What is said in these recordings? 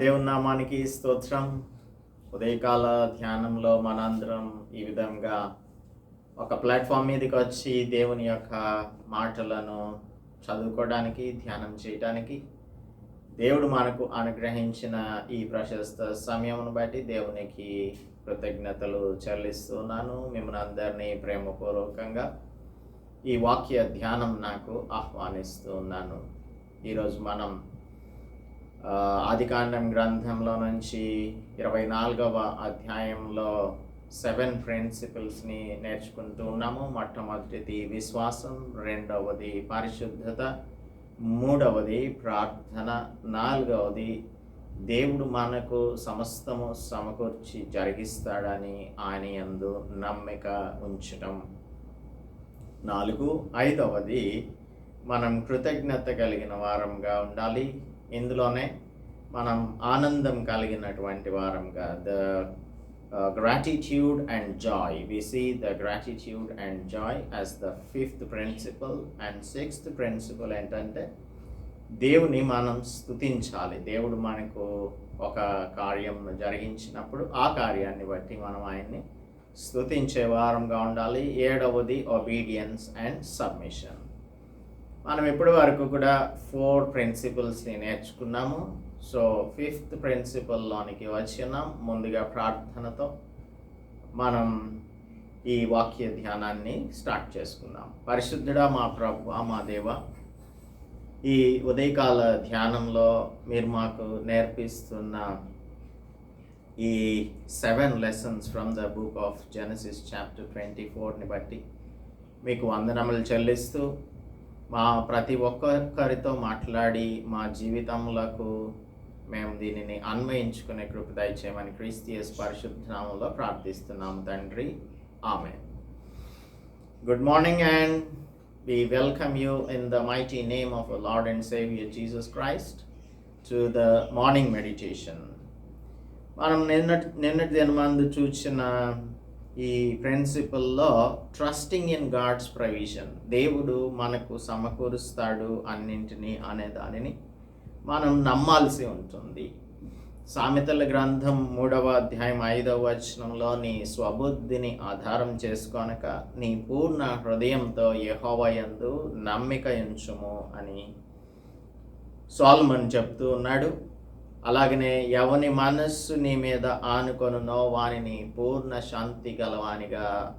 దేవుని నామానికి స్తోత్రం. ఉదయకాల ధ్యానంలో మనందరం ఈ విధంగా ఒక ప్లాట్ఫామ్ మీదకి వచ్చి దేవుని యొక్క మాటలను చదువుకోవడానికి ధ్యానం చేయడానికి దేవుడు మనకు అనుగ్రహించిన ఈ ప్రశస్త సమయమును బట్టి దేవునికి కృతజ్ఞతలు చెల్లిస్తున్నాను. మిమ్మల్ని అందరినీ ప్రేమపూర్వకంగా ఈ వాక్య ధ్యానం నాకు ఆహ్వానిస్తూ ఉన్నాను ఈరోజు మనం ఆదికాండం గ్రంథంలో నుంచి ఇరవై నాలుగవ అధ్యాయంలో సెవెన్ ప్రిన్సిపల్స్ని నేర్చుకుంటూ ఉన్నాము. మొట్టమొదటిది విశ్వాసం రెండవది పరిశుద్ధత మూడవది ప్రార్థన నాలుగవది దేవుడు మనకు సమస్తము సమకూర్చి జరిగిస్తాడని ఆయన యందు నమ్మిక ఉంచటం. నాలుగు ఐదవది మనం కృతజ్ఞత కలిగిన వారంగా ఉండాలి. ఇందులోనే మనం ఆనందం కలిగినటువంటి వారంగా the gratitude and joy we see the gratitude and joy as the fifth principle and sixth principle ఏంటంటే దేవుని మనం స్తుతించాలి. దేవుడు మనకు ఒక కార్యం జరిగించినప్పుడు ఆ కార్యాన్ని బట్టి మనం ఆయన్ని స్తుతించే వారంగా ఉండాలి. ఏడవది ఒబీడియన్స్ అండ్ సబ్మిషన్ మనం ఇప్పటి వరకు కూడా ఫోర్ ప్రిన్సిపల్స్ని నేర్చుకున్నాము. సో ఫిఫ్త్ ప్రిన్సిపల్లోనికి వచ్చినాం. ముందుగా ప్రార్థనతో మనం ఈ వాక్య ధ్యానాన్ని స్టార్ట్ చేసుకుందాం. పరిశుద్ధుడా మా ప్రభు మా దేవ ఈ ఉదయకాల ధ్యానంలో మీరు మాకు నేర్పిస్తున్న ఈ seven lessons from the book of Genesis chapter twenty ఫోర్ని బట్టి మీకు వందనములు చెల్లిస్తూ మా ప్రతి ఒక్కరితో మాట్లాడి మా జీవితములకు మేము దీనిని అన్వయించుకునే కృప దయచేయమని క్రీస్తియస్ పరిశుద్ధనామంలో ప్రార్థిస్తున్నాము తండ్రి. ఆమె good morning and we welcome you in the mighty name of Lord and Saviour Jesus Christ to the morning meditation మనం నిన్నటి నిన్నటి దినమందు చూసిన ఈ ప్రిన్సిపల్లో ట్రస్టింగ్ ఇన్ గాడ్స్ ప్రొవిజన్. దేవుడు మనకు సమకూరుస్తాడు అన్నింటినీ అనే దానిని మనం నమ్మాల్సి ఉంటుంది. సామెతల గ్రంథం మూడవ అధ్యాయం ఐదవ వచనంలో నీ స్వబుద్ధిని ఆధారం చేసుకొనక నీ పూర్ణ హృదయంతో యహోవయందు నమ్మిక ఎంచుము అని సాల్మన్ చెప్తూ ఉన్నాడు. అలాగనే ఎవని మనస్సు నీ మీద ఆనుకొనునో వానిని పూర్ణ శాంతి గలవానిగా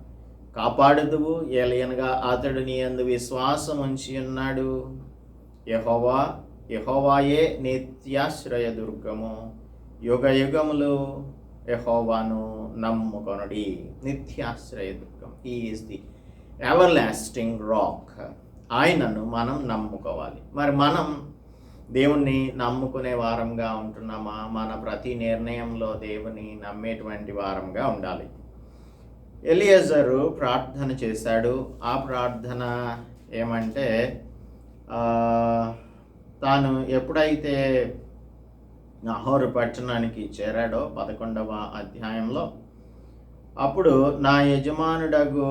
కాపాడుదువు. ఏలియనగా అతడు నీ అందు విశ్వాసం ఉంచి ఉన్నాడు. యహోవా యహోవాయే నిత్యాశ్రయ దుర్గము. యుగ యుగములు యహోవాను నమ్ముకొనడి. నిత్యాశ్రయ దుర్గం. Is the everlasting rock ఆయనను మనం నమ్ముకోవాలి. మరి మనం దేవుణ్ణి నమ్ముకునే వారంగా ఉంటున్నామా? మన ప్రతి నిర్ణయంలో దేవుని నమ్మేటువంటి వారంగా ఉండాలి. ఎలియజరు ప్రార్థన చేశాడు. ఆ ప్రార్థన ఏమంటే తాను ఎప్పుడైతే నహోరు పట్టణానికి చేరాడో పదకొండవ అధ్యాయంలో అప్పుడు నా యజమానుడగు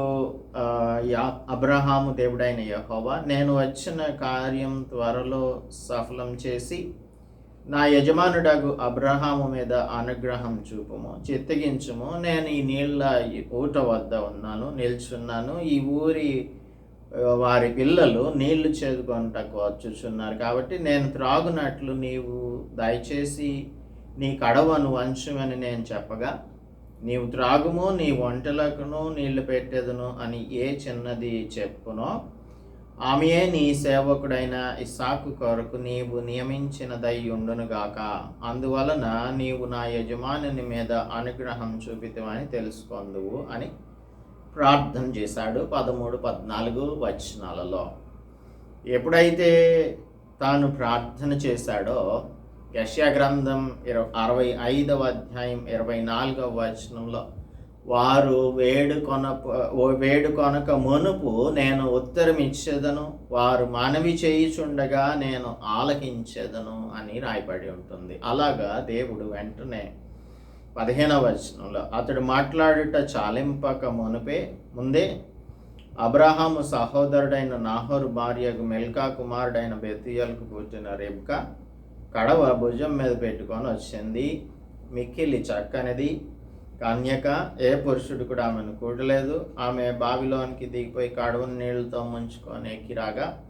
యా- అబ్రహాము దేవుడైన యహోవా నేను వచ్చిన కార్యం త్వరలో సఫలం చేసి నా యజమానుడగు అబ్రహాము మీద అనుగ్రహం చూపుము చిత్తగించుము. నేను ఈ నీళ్ళ ఊట వద్ద ఉన్నాను నిల్చున్నాను. ఈ ఊరి వారి పిల్లలు నీళ్ళు చేదుకొనటకు వచ్చుచున్నారు కాబట్టి నేను త్రాగునట్లు నీవు దయచేసి నీ కడవను వంచుమని నేను చెప్పగా నీవు త్రాగుము నీ వంటలకును నీళ్ళు పెట్టెదను అని ఏ చిన్నది చెప్పునో ఆమెయే నీ సేవకుడైన ఇసాకు కొరకు నీవు నియమించినదై ఉండునుగాక అందువలన నీవు నా యజమానుని మీద అనుగ్రహం చూపితమని తెలుసుకొందువు అని ప్రార్థన చేశాడు పదమూడు పద్నాలుగు వచనాలలో. ఎప్పుడైతే తాను ప్రార్థన చేశాడో యశ్యా గ్రంథం ఇరవై అరవై ఐదవ అధ్యాయం ఇరవై నాలుగవ వచనంలో వారు వేడుకొన వేడుకొనక మునుపు నేను ఉత్తరం ఇచ్చేదను వారు మనవి చేయుచుండగా నేను ఆలకించేదను అని రాయబడి ఉంటుంది. అలాగా దేవుడు వెంటనే పదిహేనవ వచనంలో అతడు మాట్లాడుట చాలింపక మునుపే ముందే అబ్రహాము సహోదరుడైన నాహోరు భార్యకు మెల్కా కుమారుడైన బెతియల్కు పుట్టిన రెబ్కా కడవ భుజం మీద పెట్టుకొని వచ్చింది. మిక్కిలి చక్కనిది. కన్యక ఏ పురుషుడు కూడా ఆమెను కూడలేదు. ఆమె బావిలోనికి దిగిపోయి కడవను నీళ్ళతో ముంచుకొని ఎక్కిరాగా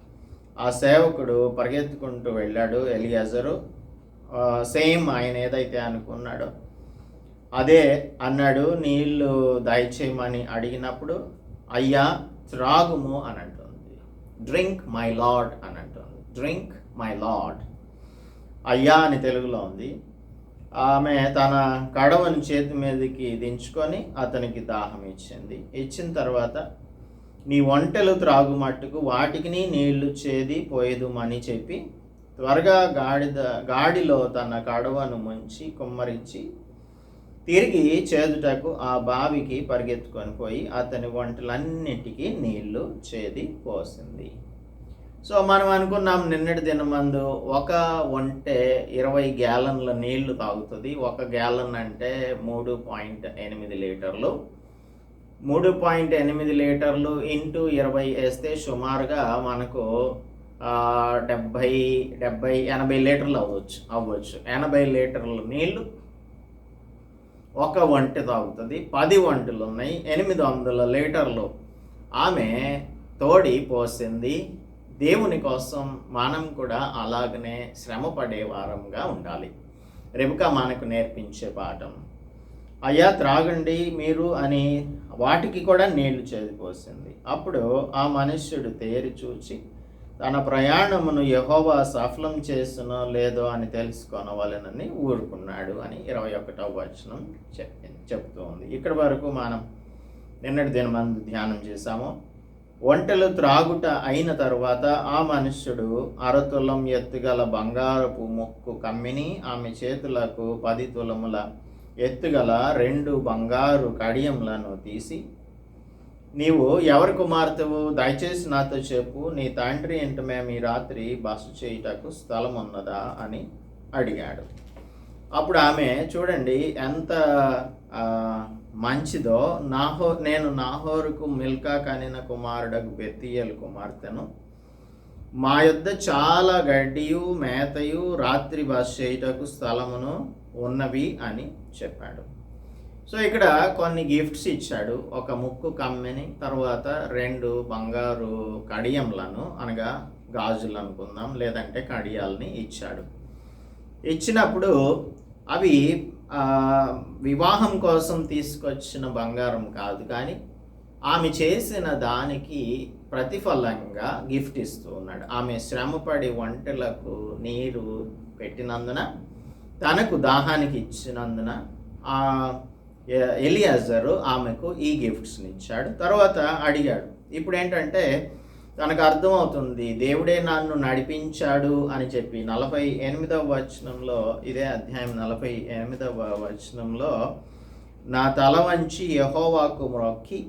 ఆ సేవకుడు పరిగెత్తుకుంటూ వెళ్ళాడు ఎలియాజరు. సేమ్ ఆయన ఏదైతే అనుకున్నాడో అదే అన్నాడు. నీళ్ళు దయచేయమని అడిగినప్పుడు అయ్యా త్రాగుము అని అంటుంది. డ్రింక్ మై లాడ్ అని అంటుంది. డ్రింక్ మై లాడ్ అయ్యా అని తెలుగులో ఉంది. ఆమె తన కడవని చేతి మీదకి దించుకొని అతనికి దాహం ఇచ్చింది. ఇచ్చిన తర్వాత నీ వంటలు త్రాగు మట్టుకు వాటికి నీళ్ళు చేది పోయేదుమని చెప్పి త్వరగా గాడిద గాడిలో తన కడవను ముంచి కుమ్మరించి తిరిగి చేదుటకు ఆ బావికి పరిగెత్తుకొని పోయి అతని వంటలన్నిటికీ నీళ్ళు చేది పోసింది. సో మనం అనుకున్నాం నిన్నటి దినమందు ఒక ఒంటే ఇరవై గ్యాలన్ల నీళ్ళు తాగుతుంది. ఒక గ్యాలన్ అంటే మూడు పాయింట్ ఎనిమిది లీటర్లు. మూడు పాయింట్ ఎనిమిది లీటర్లు ఇంటూ ఇరవై వేస్తే సుమారుగా మనకు డెబ్భై డెబ్భై ఎనభై లీటర్లు అవ్వచ్చు అవ్వచ్చు. ఎనభై లీటర్ల నీళ్ళు ఒక వంట తాగుతుంది. పది వంటలు ఉన్నాయి. ఎనిమిది వందల లీటర్లు. ఆమె తోడి పోసింది. దేవుని కోసం మనం కూడా అలాగనే శ్రమ పడే వారంగా ఉండాలి. రెబుక మనకు నేర్పించే పాఠం అయ్యా త్రాగండి మీరు అని వాటికి కూడా నీళ్ళు చేదిపోసింది అప్పుడు ఆ మనుష్యుడు తేరి చూచి తన ప్రయాణమును యహోవా సఫలం చేసినో లేదో అని తెలుసుకోనవలెనని ఊరుకున్నాడు అని ఇరవై ఒకటవ వచనం చెప్పింది చెప్తూ ఉంది. ఇక్కడి వరకు మనం నిన్నటి దినమందు ధ్యానం చేశాము. ఒంటెలు త్రాగుట అయిన తరువాత ఆ మనుష్యుడు అరతులం ఎత్తుగల బంగారపు ముక్కు కమ్మిని ఆమె చేతులకు పది తులముల ఎత్తుగల రెండు బంగారు కడియంలను తీసి నీవు ఎవరి కుమార్తెవు? దయచేసి నాతో చెప్పు. నీ తండ్రి ఇంటి మేము ఈ రాత్రి బస చేయుటకు స్థలం ఉన్నదా అని అడిగాడు. అప్పుడు ఆమె చూడండి ఎంత మంచిదో? నాహో నేను నాహోరుకు మిల్కా కనిన కుమారుడకు బెత్తియలు కుమార్తెను. మా యొద్ద చాలా గడ్డియు మేతయు రాత్రి బస్ చేయుటకు స్థలమును ఉన్నవి అని చెప్పాడు. సో ఇక్కడ కొన్ని గిఫ్ట్స్ ఇచ్చాడు. ఒక ముక్కు కమ్మెని తర్వాత రెండు బంగారు కడియంలను అనగా గాజులు అనుకుందాం లేదంటే కడియాలని ఇచ్చాడు. ఇచ్చినప్పుడు అవి వివాహం కోసం తీసుకొచ్చిన బంగారం కాదు కానీ ఆమె చేసిన దానికి ప్రతిఫలంగా గిఫ్ట్ ఇస్తూ ఉన్నాడు. ఆమె శ్రమపడి వంటలకు నీరు పెట్టినందున తనకు దాహానికి ఇచ్చినందున ఆ ఎలియాజరు ఆమెకు ఈ గిఫ్ట్స్ని ఇచ్చాడు. తర్వాత అడిగాడు. ఇప్పుడు ఏంటంటే తనకు అర్థమవుతుంది దేవుడే నన్ను నడిపించాడు అని చెప్పి నలభై ఎనిమిదవ వచనంలో ఇదే అధ్యాయం నలభై ఎనిమిదవ వచనంలో నా తల వంచి యహోవాకు మ్రొక్కి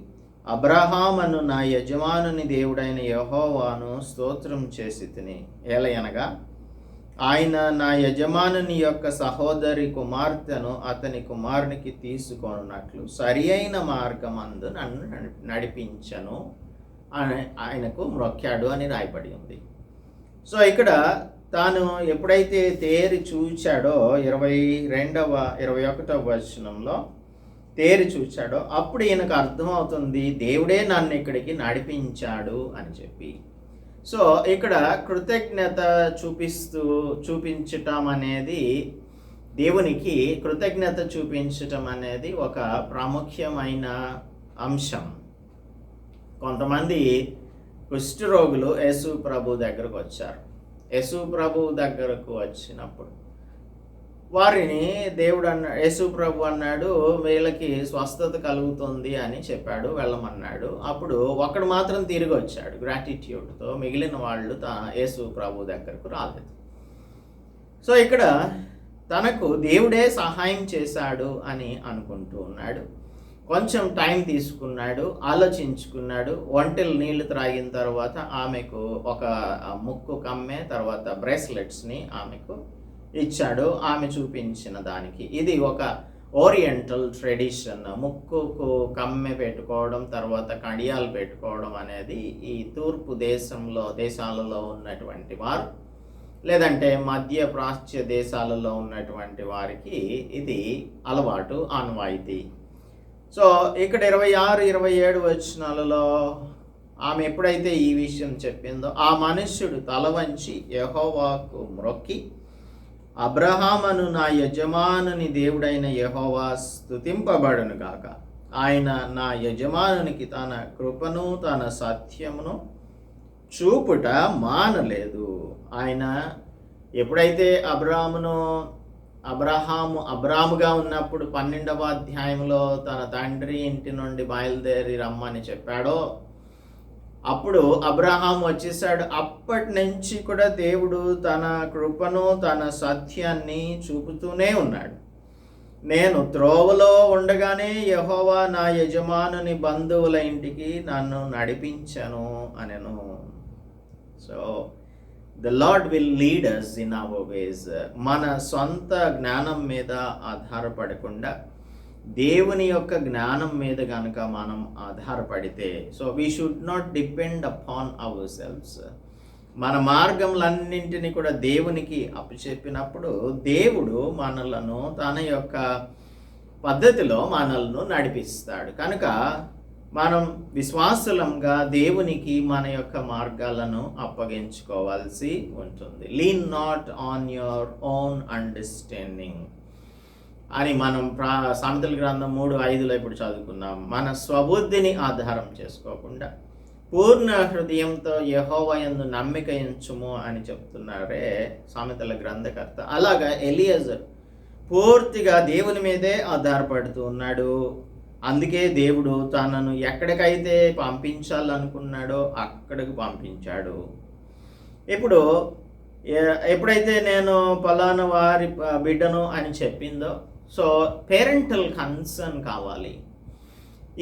అబ్రహామను నా యజమానుని దేవుడైన యహోవాను స్తోత్రం చేసి తిని. ఏలయనగా ఆయన నా యజమానుని యొక్క సహోదరి కుమార్తెను అతని కుమారునికి తీసుకొనున్నట్లు సరి అయిన మార్గమందు నన్ను నడి- నడిపించను. ఆయనకు మ్రొక్కాడు అని రాయబడి ఉంది. సో ఇక్కడ తాను ఎప్పుడైతే తేరి చూచాడో ఇరవై రెండవ ఇరవై ఒకటవ వచనంలో తేరి చూచాడో అప్పుడు ఈయనకు అర్థమవుతుంది దేవుడే నన్ను ఇక్కడికి నడిపించాడు అని చెప్పి. సో ఇక్కడ కృతజ్ఞత చూపిస్తూ చూపించటం అనేది దేవునికి కృతజ్ఞత చూపించటం అనేది ఒక ప్రాముఖ్యమైన అంశం. కొంతమంది కుష్ఠరోగులు యేసు ప్రభు దగ్గరకు వచ్చారు. యేసు ప్రభు దగ్గరకు వచ్చినప్పుడు వారిని దేవుడు అన్న యేసు ప్రభు అన్నాడు వీళ్ళకి స్వస్థత కలుగుతుంది అని చెప్పాడు వెళ్ళమన్నాడు. అప్పుడు ఒకడు మాత్రం తిరిగి వచ్చాడు. గ్రాటిట్యూడ్తో మిగిలిన వాళ్ళు తా యేసు ప్రభు దగ్గరకు రాలేదు. సో ఇక్కడ తనకు దేవుడే సహాయం చేశాడు అని అనుకుంటూ ఉన్నాడు. కొంచెం టైం తీసుకున్నాడు ఆలోచించుకున్నాడు ఒంటెలు నీళ్ళు త్రాగిన తర్వాత ఆమెకు ఒక ముక్కు కమ్మె తర్వాత బ్రేస్లెట్స్ని ఆమెకు ఇచ్చాడు ఆమె చూపించిన దానికి. ఇది ఒక ఓరియంటల్ ట్రెడిషన్. ముక్కుకు కమ్మె పెట్టుకోవడం తర్వాత కడియాలు పెట్టుకోవడం అనేది ఈ తూర్పు దేశంలో దేశాలలో ఉన్నటువంటి వారు లేదంటే మధ్య ప్రాచ్య దేశాలలో ఉన్నటువంటి వారికి ఇది అలవాటు ఆనవాయితీ. సో ఇక్కడ ఇరవై ఆరు ఇరవై ఏడు వచనాలలో ఆమె ఎప్పుడైతే ఈ విషయం చెప్పిందో ఆ మనుష్యుడు తల వంచి యహోవాకు మ్రొక్కి అబ్రహామను నా యజమానుని దేవుడైన యహోవా స్థుతింపబడును గాక. ఆయన నా యజమానునికి తన కృపను తన సత్యమును చూపుట మానలేదు. ఆయన ఎప్పుడైతే అబ్రామును అబ్రహాము అబ్రాముగా ఉన్నప్పుడు పన్నెండవ అధ్యాయంలో తన తండ్రి ఇంటి నుండి బయలుదేరి రమ్మని చెప్పాడో అప్పుడు అబ్రహాం వచ్చేసాడు అప్పటి నుంచి కూడా దేవుడు తన కృపను తన సత్యాన్ని చూపుతూనే ఉన్నాడు. నేను త్రోవలో ఉండగానే యహోవా నా యజమానుని బంధువుల ఇంటికి నన్ను నడిపించను అనెను. So the Lord will lead us in our ways మన సొంత జ్ఞానం మీద ఆధారపడకుండా దేవుని యొక్క జ్ఞానం మీద కనుక మనం ఆధారపడితే so we should not depend upon our selfs మన మార్గంలన్నింటినీ కూడా దేవునికి అప్పచెప్పినప్పుడు దేవుడు మనలను తన యొక్క పద్ధతిలో మనలను నడిపిస్తాడు. కనుక మనం విశ్వాసులంగా దేవునికి మన యొక్క మార్గాలను అప్పగించుకోవాల్సి ఉంటుంది. Lean not on your own understanding అని మనం ప్రా సామెతల గ్రంథం మూడు ఐదులో ఇప్పుడు చదువుకున్నాం మన స్వబుద్ధిని ఆధారం చేసుకోకుండా పూర్ణ హృదయంతో యహోవయందు నమ్మిక ఎంచుము అని చెప్తున్నారే సామెతల గ్రంథకర్త. అలాగా ఎలియజర్ పూర్తిగా దేవుని మీదే ఆధారపడుతూ ఉన్నాడు. అందుకే దేవుడు తనను ఎక్కడికైతే పంపించాలనుకున్నాడో అక్కడికి పంపించాడు. ఇప్పుడు ఎప్పుడైతే నేను పలానా వారి బిడ్డను అని చెప్పిందో సో పేరెంటల్ కన్సర్న్ కావాలి.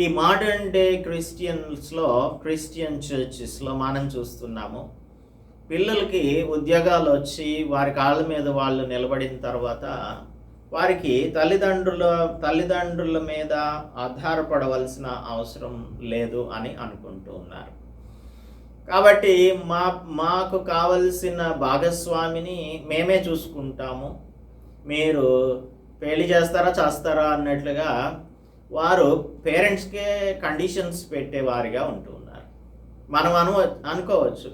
ఈ మోడర్న్ డే క్రిస్టియన్స్లో క్రిస్టియన్ చర్చెస్లో మనం చూస్తున్నాము పిల్లలకి ఉద్యోగాలు వచ్చి వారి కాళ్ళ మీద వాళ్ళు నిలబడిన తర్వాత వారికి తల్లిదండ్రుల తల్లిదండ్రుల మీద ఆధారపడవలసిన అవసరం లేదు అని అనుకుంటూ ఉన్నారు. కాబట్టి మా మాకు కావలసిన భాగస్వామిని మేమే చూసుకుంటాము. మీరు పెళ్ళి చేస్తారా చేస్తారా అన్నట్లుగా వారు పేరెంట్స్కే కండిషన్స్ పెట్టేవారిగా ఉంటూ ఉన్నారు. మనం అను అనుకోవచ్చు.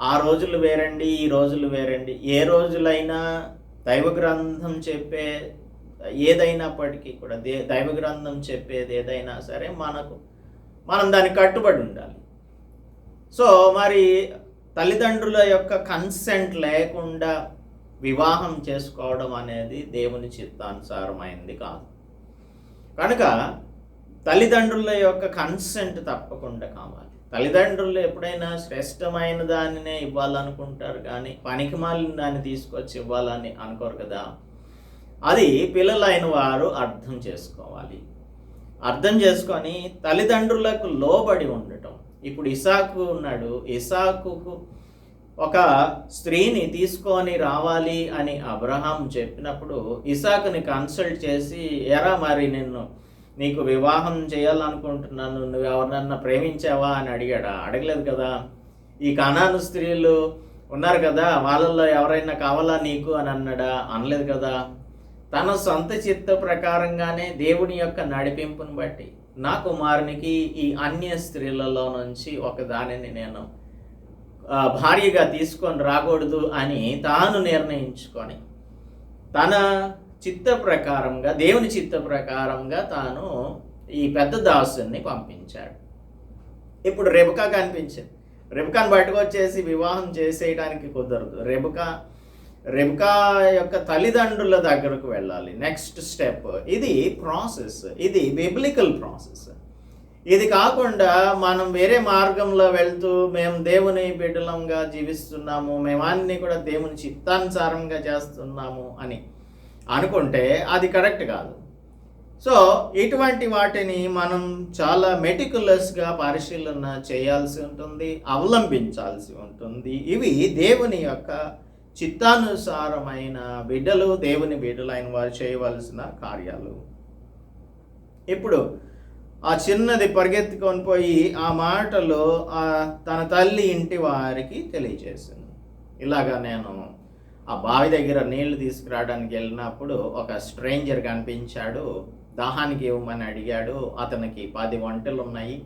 ఆ రోజులు వేరండి ఈ రోజులు వేరండి. ఏ రోజులైనా దైవ గ్రంథం చెప్పే ఏదైనప్పటికీ కూడా దే దైవ గ్రంథం చెప్పేది ఏదైనా సరే మనకు మనం దానికి కట్టుబడి ఉండాలి. సో మరి తల్లిదండ్రుల యొక్క కన్సెంట్ లేకుండా వివాహం చేసుకోవడం అనేది దేవుని చిత్తానుసారమైంది కాదు. కనుక తల్లిదండ్రుల యొక్క కన్సెంట్ తప్పకుండా కావాలి. తల్లిదండ్రులు ఎప్పుడైనా శ్రేష్టమైన దానినే ఇవ్వాలనుకుంటారు కానీ పనికి మాలిన దాన్ని తీసుకొచ్చి ఇవ్వాలని అనుకోరు కదా? అది పిల్లలైన వారు అర్థం చేసుకోవాలి. అర్థం చేసుకొని తల్లిదండ్రులకు లోబడి ఉండటం. ఇప్పుడు ఇసాకు ఉన్నాడు. ఇసాకుకు ఒక స్త్రీని తీసుకొని రావాలి అని అబ్రహాం చెప్పినప్పుడు ఇసాకుని కన్సల్ట్ చేసి ఎరా మరి నిన్ను నీకు వివాహం చేయాలనుకుంటున్నాను నువ్వు ఎవరినన్నా ప్రేమించావా అని అడిగాడా? అడగలేదు కదా. ఈ కణాను స్త్రీలు ఉన్నారు కదా వాళ్ళల్లో ఎవరైనా కావాలా నీకు అని అన్నాడా? అనలేదు కదా. తన సొంత చిత్త ప్రకారంగానే దేవుని యొక్క నడిపింపుని బట్టి నా కుమారునికి ఈ అన్య స్త్రీలలో నుంచి ఒక దానిని నేను భార్యగా తీసుకొని రాకూడదు అని తాను నిర్ణయించుకొని తన చిత్త ప్రకారంగా దేవుని చిత్త ప్రకారంగా తాను ఈ పెద్ద దాసుని పంపించాడు. ఇప్పుడు రెబకా కనిపించింది. రెబకాను పట్టుకొచ్చేసి వివాహం చేసేయడానికి కుదరదు. రెబకా రెబకా యొక్క తల్లిదండ్రుల దగ్గరకు వెళ్ళాలి. నెక్స్ట్ స్టెప్ ఇది ప్రాసెస్ ఇది బిబ్లికల్ ప్రాసెస్ ఇది కాకుండా మనం వేరే మార్గంలో వెళ్తూ మేము దేవుని బిడ్డలంగా జీవిస్తున్నాము మేము అన్ని కూడా దేవుని చిత్తానుసారంగా చేస్తున్నాము అని అనుకుంటే అది కరెక్ట్ కాదు. సో ఇటువంటి వాటిని మనం చాలా మెటికులస్గా పరిశీలన చేయాల్సి ఉంటుంది అవలంబించాల్సి ఉంటుంది. ఇవి దేవుని యొక్క చిత్తానుసారమైన బిడ్డలు దేవుని బిడ్డలైన వారు చేయవలసిన కార్యాలు. ఇప్పుడు ఆ చిన్నది పరిగెత్తుకొని పోయి ఆ మాటలు తన తల్లి ఇంటి వారికి తెలియజేసింది. ఇలాగా నేను ఆ బావి దగ్గర నీళ్ళు తీసుకురావడానికి వెళ్ళినప్పుడు ఒక స్ట్రేంజర్ కనిపించాడు. దాహానికి ఇవ్వమని అడిగాడు. అతనికి పది వంటలు ఉన్నాయి.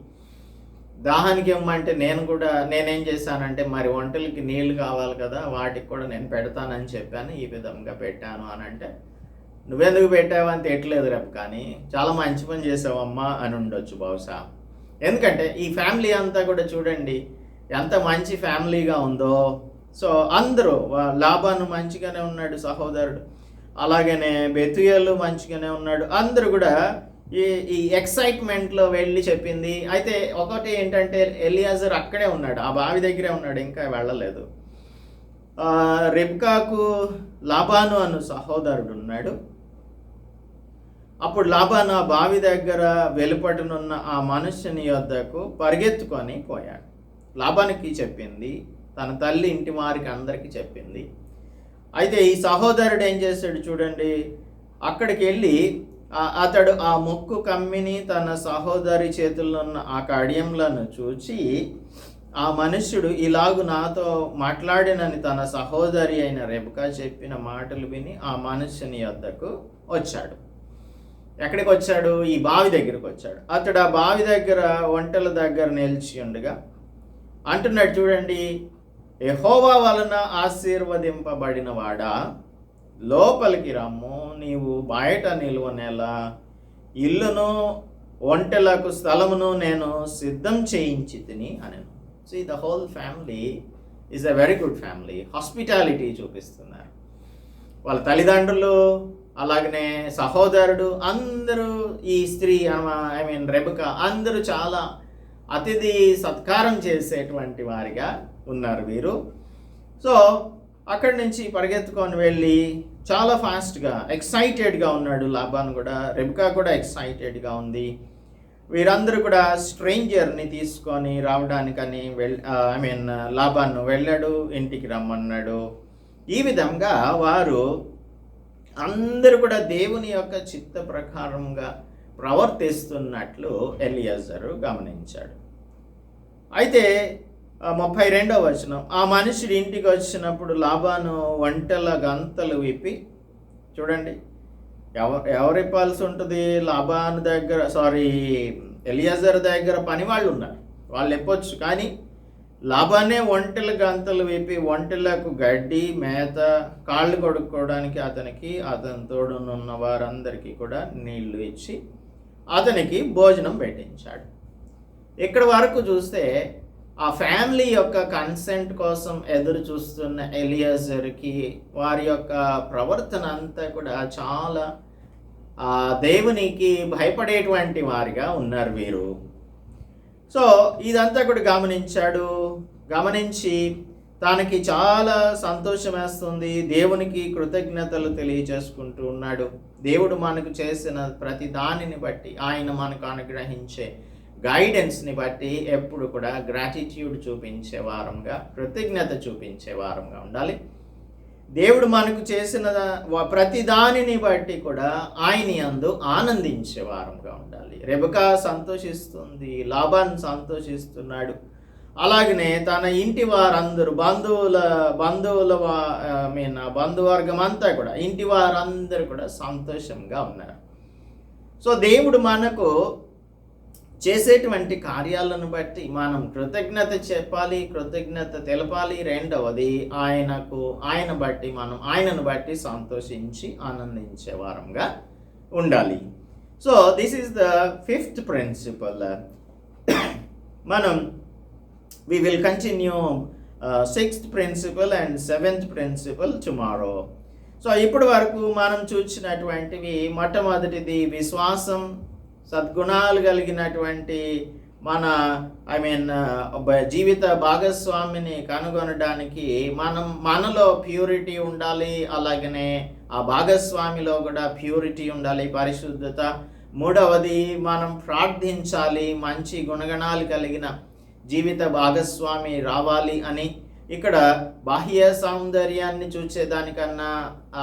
దాహానికి ఇవ్వమంటే నేను కూడా నేనేం చేశానంటే మరి వంటలకి నీళ్ళు కావాలి కదా వాటికి కూడా నేను పెడతానని చెప్పాను. ఈ విధంగా పెట్టాను అని అంటే నువ్వెందుకు పెట్టావని అని తిట్టలేదు రేపు కానీ. చాలా మంచి పని చేసావమ్మా అని ఉండొచ్చు బహుశా. ఎందుకంటే ఈ ఫ్యామిలీ అంతా కూడా చూడండి ఎంత మంచి ఫ్యామిలీగా ఉందో సో అందరూ లాభాను మంచిగానే ఉన్నాడు సహోదరుడు. అలాగనే బెతుయలు మంచిగానే ఉన్నాడు. అందరూ కూడా ఈ ఈ ఎక్సైట్మెంట్లో వెళ్ళి చెప్పింది. అయితే ఒకటి ఏంటంటే ఎలియాజర్ అక్కడే ఉన్నాడు ఆ బావి దగ్గరే ఉన్నాడు ఇంకా వెళ్ళలేదు. రెబ్కాకు లాభాను అను సహోదరుడు ఉన్నాడు. అప్పుడు లాభాను ఆ బావి దగ్గర వెలుపటనున్న ఆ మనుష్యుని యొద్దకు పరిగెత్తుకొని పోయాడు. లాభానికి చెప్పింది తన తల్లి ఇంటి వారికి అందరికీ చెప్పింది. అయితే ఈ సహోదరుడు ఏం చేశాడు చూడండి అక్కడికి వెళ్ళి అతడు ఆ ముక్కు కమ్మిని తన సహోదరి చేతుల్లో ఉన్న ఆ కడియంలను చూచి ఆ మనుష్యుడు ఇలాగు నాతో మాట్లాడినని తన సహోదరి అయిన రెబకా చెప్పిన మాటలు విని ఆ మనుష్యుని వద్దకు వచ్చాడు. ఎక్కడికి వచ్చాడు? ఈ బావి దగ్గరికి వచ్చాడు. అతడు ఆ బావి దగ్గర వంటల దగ్గర నిలిచి ఉండగా అంటున్నాడు చూడండి యహోవా వలన ఆశీర్వదింపబడిన వాడా లోపలికి రమ్ము నీవు బయట నిలువనేలా ఇల్లును ఒంటెలకు స్థలమును నేను సిద్ధం చేయించి తిని అని so the whole family is a very good family hospitality చూపిస్తున్నారు. వాళ్ళ తల్లిదండ్రులు అలాగనే సహోదరుడు అందరూ ఈ స్త్రీ ఐ మీన్ రెబక అందరూ చాలా అతిథి సత్కారం చేసేటువంటి వారిగా ఉన్నారు వీరు. సో అక్కడి నుంచి పరిగెత్తుకొని వెళ్ళి చాలా ఫాస్ట్గా ఎక్సైటెడ్గా ఉన్నాడు లాభాన్ కూడా. రెబికా కూడా ఎక్సైటెడ్గా ఉంది. వీరందరూ కూడా స్ట్రేంజర్ని తీసుకొని రావడానికని వెళ్ ఐ మీన్ లాభాన్ని వెళ్ళాడు ఇంటికి రమ్మన్నాడు. ఈ విధంగా వారు అందరూ కూడా దేవుని యొక్క చిత్త ప్రకారంగా ప్రవర్తిస్తున్నట్లు ఎలియాజరు గమనించాడు. అయితే ముప్పై రెండవ వచనం. ఆ మనుషుడు ఇంటికి వచ్చినప్పుడు లాభాను వంటల గంతలు విప్పి చూడండి ఎవరు ఎవరు ఇవ్వాల్సి ఉంటుంది? లాభాను దగ్గర సారీ ఎలియాజర్ దగ్గర పని వాళ్ళు ఉన్నారు. వాళ్ళు ఇవ్వచ్చు కానీ లాభానే ఒంటెల గంతలు విప్పి ఒంటెలకు గడ్డి మేత కాళ్ళు కొడుక్కోవడానికి అతనికి అతని తోడునున్న వారందరికీ కూడా నీళ్ళు ఇచ్చి అతనికి భోజనం పెట్టించాడు. ఇక్కడ వరకు చూస్తే ఆ ఫ్యామిలీ యొక్క కన్సెంట్ కోసం ఎదురు చూస్తున్న ఎలియజర్కి వారి యొక్క ప్రవర్తన అంతా కూడా చాలా దేవునికి భయపడేటువంటి వారిగా ఉన్నారు వీరు. సో ఇదంతా కూడా గమనించాడు. గమనించి తనకి చాలా సంతోషం వేస్తుంది. దేవునికి కృతజ్ఞతలు తెలియజేసుకుంటూ ఉన్నాడు. దేవుడు మనకు చేసిన ప్రతి దానిని బట్టి ఆయన మనకు అనుగ్రహించే గైడెన్స్ని బట్టి ఎప్పుడు కూడా గ్రాటిట్యూడ్ చూపించే వారంగా కృతజ్ఞత చూపించే వారంగా ఉండాలి. దేవుడు మనకు చేసిన ప్రతి దానిని బట్టి కూడా ఆయన అందు ఆనందించే వారంగా ఉండాలి. రెబకా సంతోషిస్తుంది లాభాన్ సంతోషిస్తున్నాడు. అలాగనే తన ఇంటి వారందరూ బంధువుల బంధువుల మీన బంధువర్గం అంతా కూడా ఇంటి వారందరూ కూడా సంతోషంగా ఉన్నారు. సో దేవుడు మనకు చేసేటువంటి కార్యాలను బట్టి మనం కృతజ్ఞత చెప్పాలి కృతజ్ఞత తెలపాలి. రెండవది ఆయనకు ఆయన బట్టి మనం ఆయనను బట్టి సంతోషించి ఆనందించే వారంగా ఉండాలి. So this is the fifth principle మనం we will continue sixth principle and seventh principle tomorrow so ఇప్పటి వరకు మనం చూసినటువంటివి మొట్టమొదటిది విశ్వాసం సద్గుణాలు కలిగినటువంటి మన ఐ మీన్ జీవిత భాగస్వామిని కనుగొనడానికి మనం మనలో ప్యూరిటీ ఉండాలి అలాగనే ఆ భాగస్వామిలో కూడా ప్యూరిటీ ఉండాలి పరిశుద్ధత. మూడవది మనం ప్రార్థించాలి మంచి గుణగణాలు కలిగిన జీవిత భాగస్వామి రావాలి అని. ఇక్కడ బాహ్య సౌందర్యాన్ని చూసేదానికన్నా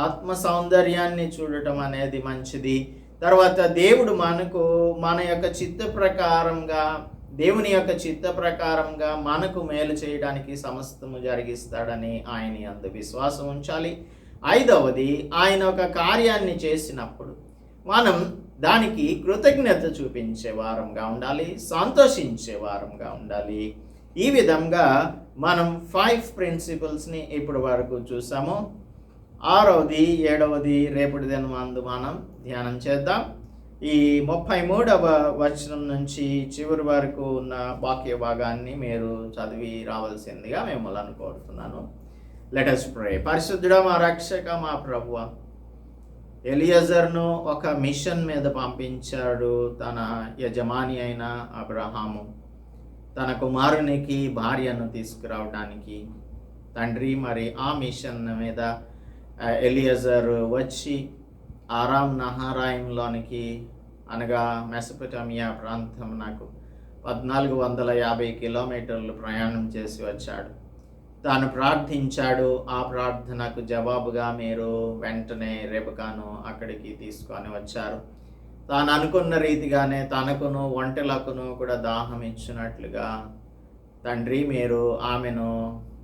ఆత్మ సౌందర్యాన్ని చూడటం అనేది మంచిది. తర్వాత దేవుడు మనకు మన యొక్క చిత్త ప్రకారంగా దేవుని యొక్క చిత్త ప్రకారంగా మనకు మేలు చేయడానికి సమస్తము జరిగిస్తాడని ఆయన అందు విశ్వాసం ఉంచాలి. ఐదవది ఆయన ఒక కార్యాన్ని చేసినప్పుడు మనం దానికి కృతజ్ఞత చూపించే వారంగా ఉండాలి సంతోషించే వారంగా ఉండాలి. ఈ విధంగా మనం ఫైవ్ ప్రిన్సిపల్స్ని ఇప్పటి వరకు చూసాము. ఆరవది ఏడవది రేపటి దినమందు మనం ధ్యానం చేద్దాం. ఈ ముప్పై మూడవ వచనం నుంచి చివరి వరకు ఉన్న వాక్య భాగాన్ని మీరు చదివి రావాల్సిందిగా మిమ్మల్ని కోరుతున్నాను. లెటస్ ప్రే పరిశుద్ధుడ మా రక్షక మా ప్రభువ ఎలియజర్ను ఒక మిషన్ మీద పంపించాడు తన యజమాని అయిన అబ్రహాము. తన కుమారునికి భార్యను తీసుకురావడానికి తండ్రి మరి ఆ మిషన్ మీద ఎలియజర్ వచ్చి ఆరాం నహారాయంలోనికి అనగా మెసపటమియా ప్రాంతం నాకు పద్నాలుగు వందల యాభై కిలోమీటర్లు ప్రయాణం చేసి వచ్చాడు. తాను ప్రార్థించాడు ఆ ప్రార్థనకు జవాబుగా మీరు వెంటనే రేపకాను అక్కడికి తీసుకొని వచ్చారు. తాను అనుకున్న రీతిగానే తనకును ఒంటెలకును కూడా దాహం ఇచ్చినట్లుగా తండ్రి మీరు ఆమెను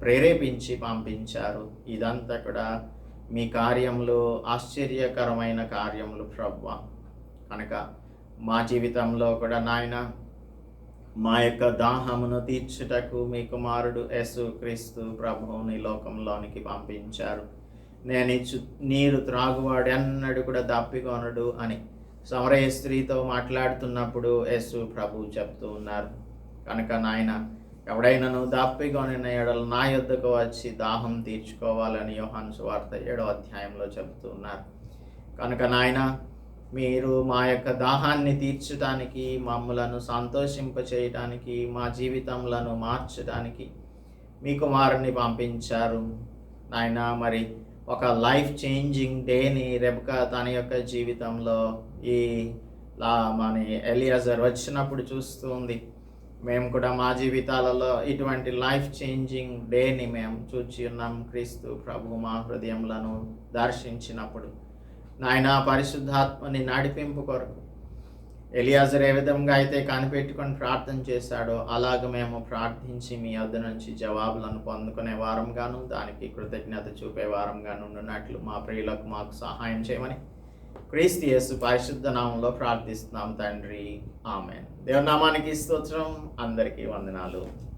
ప్రేరేపించి పంపించారు. ఇదంతా కూడా మీ కార్యములు ఆశ్చర్యకరమైన కార్యములు ప్రభు. కనుక మా జీవితంలో కూడా నాయన మా యొక్క దాహమును తీర్చుటకు మీ కుమారుడు యేసు క్రీస్తు ప్రభువుని లోకంలోనికి పంపించారు. నేను నీరు త్రాగువాడు అన్నడు కూడా దప్పికొనడు అని సమరయ స్త్రీతో మాట్లాడుతున్నప్పుడు యేసు ప్రభు చెప్తూ ఉన్నారు. కనుక నాయన ఎవడైనాను దాప్పికొనిన ఎడలు నా యొద్దకు వచ్చి దాహం తీర్చుకోవాలని యోహాను సువార్త ఏడో అధ్యాయంలో చెబుతున్నారు ఉన్నారు. కనుక నాయన మీరు మా యొక్క దాహాన్ని తీర్చడానికి మమ్మలను సంతోషింపచేయటానికి మా జీవితములను మార్చడానికి మీ కుమారుని పంపించారు. నాయన మరి ఒక లైఫ్ చేంజింగ్ డేని రెబక తన యొక్క జీవితంలో ఈ లా మన ఎలియాజర్ వచ్చినప్పుడు చూస్తూ ఉంది. మేము కూడా మా జీవితాలలో ఇటువంటి లైఫ్ చేంజింగ్ డేని మేము చూచి ఉన్నాం. క్రీస్తు ప్రభు మా హృదయంలను దర్శించినప్పుడు. నాయన పరిశుద్ధాత్మని నడిపింపు కొరకు ఎలియాజర్ ఏ విధంగా అయితే కనిపెట్టుకొని ప్రార్థన చేశాడో అలాగ మేము ప్రార్థించి మీ వద్ద నుంచి జవాబులను పొందుకునే వారంగాను దానికి కృతజ్ఞత చూపే వారంగాను ఉన్నట్లు మా ప్రియులకు మాకు సహాయం చేయమని క్రీస్తు యేసు పరిశుద్ధ నామంలో ప్రార్థిస్తున్నాం తండ్రి. ఆమె దేవునామానికి స్తోత్రం. అందరికీ వందనాలు.